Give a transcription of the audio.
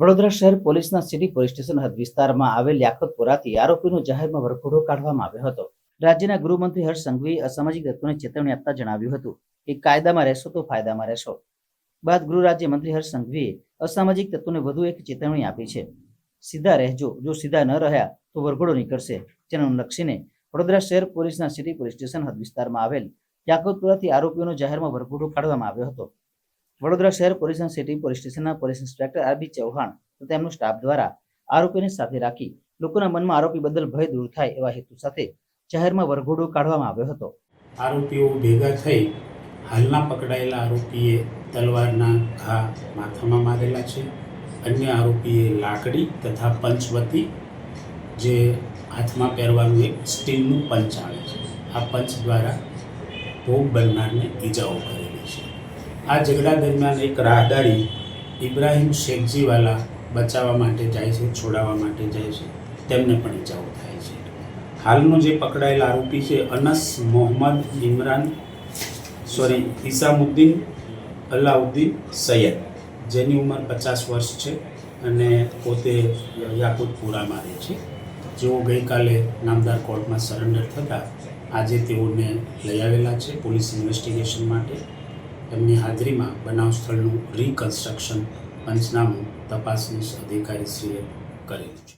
વડોદરા શહેર પોલીસના city police station હદ વિસ્તારમાં આવેલ યાકતપુરાથી આરોપીનો જાહેરમાં વરઘોડો કાઢવામાં આવ્યો હતો. રાજ્યના ગૃહમંત્રી હર્ષ સંઘવીએ અસામાજિક તત્વોને ચેતવણી આપતા જણાવ્યું હતું કે કાયદામાં રહેશો તો ફાયદામાં રહેશો. બાદ ગૃહ રાજ્યમંત્રી હર્ષ સંઘવીએ અસામાજિક તત્વોને વધુ એક ચેતવણી આપી છે. સીધા રહેજો, જો સીધા ન રહ્યા તો વરઘોડો નીકળશે. જેને લક્ષીને વડોદરા શહેર પોલીસના સિટી પોલીસ સ્ટેશન હદ વિસ્તારમાં આવેલ યાકતપુરાથી આરોપીઓનો જાહેરમાં વરઘોડો કાઢવામાં આવ્યો હતો. વડોદરા શહેર પોલીસના સિટી પોલીસ સ્ટેશનના police inspector R B Chauhan તથા તેમનો સ્ટાફ દ્વારા આરોપીને સાથે રાખી લોકોના મનમાં આરોપી બદલ ભય દૂર થાય એવા હેતુ સાથે જાહેરમાં વરઘોડો કાઢવામાં આવ્યો હતો. આરોપીઓ ભેગા થઈ હાલના પકડાયેલા આરોપીએ તલવારના ઘા માથામાં મારેલા છે. અન્ય આરોપીએ લાકડી તથા પંચવતી જે હાથમાં પહેરવાનું એક સ્ટીલનું પંચ આવે છે. આ પંચ દ્વારા ભોગ બનનારને ઈજાઓ કરેલી છે. આ ઝઘડા દરમિયાન એક રાહદારી ઇબ્રાહિમ શેખજીવાલા બચાવવા માટે જાય છે, છોડાવવા માટે જાય છે. તેમને પણ ઇજાઓ થાય છે. હાલનો જે પકડાયેલા આરોપી છે, અનસ મોહમ્મદ ઇમરાન સોરી ઇસામુદ્દીન અલાઉદ્દીન સૈયદ, જેની ઉંમર પચાસ વર્ષ છે અને પોતે યાકુતપુરામાં રહે છે. જેઓ ગઈકાલે નામદાર કોર્ટમાં સરેન્ડર થતાં આજે તેઓને લઈ આવેલા છે પોલીસ ઇન્વેસ્ટિગેશન માટે. એમની હાજરીમાં બનાવ સ્થળનું રિકન્સ્ટ્રક્શન પંચનામું તપાસનીશ અધિકારીશ્રીએ કરેલું છે